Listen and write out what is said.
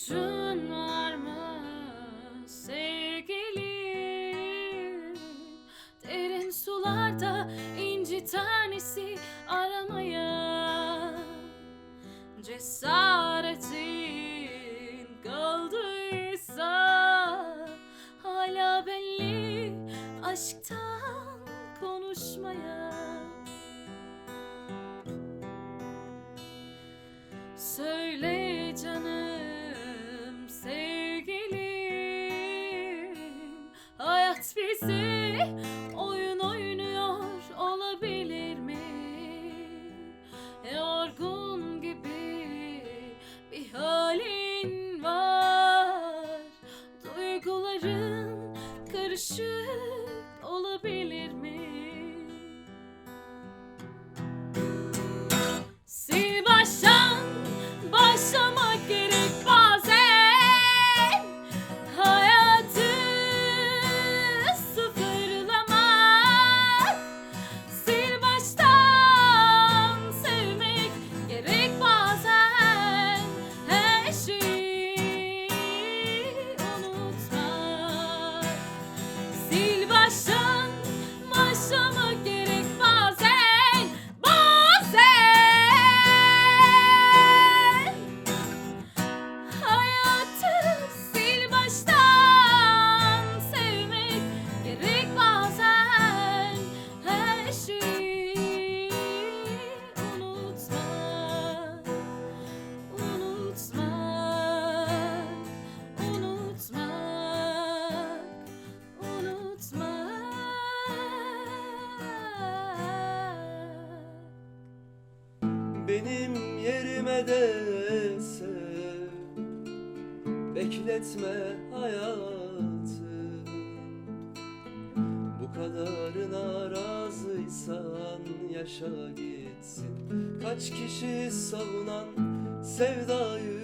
suçun var mı sevgilim? Derin sularda inci tanesi aramaya cesaretin kaldıysa hala belli aşktan konuşmaya. Söyle canım Bize oyun oynuyor olabilir mi? Yorgun gibi bir halin var Duyguların karışık Benim yerime de sev Bekletme hayatı. Bu kadarına razıysan yaşa gitsin. Kaç kişi savunan sevdayı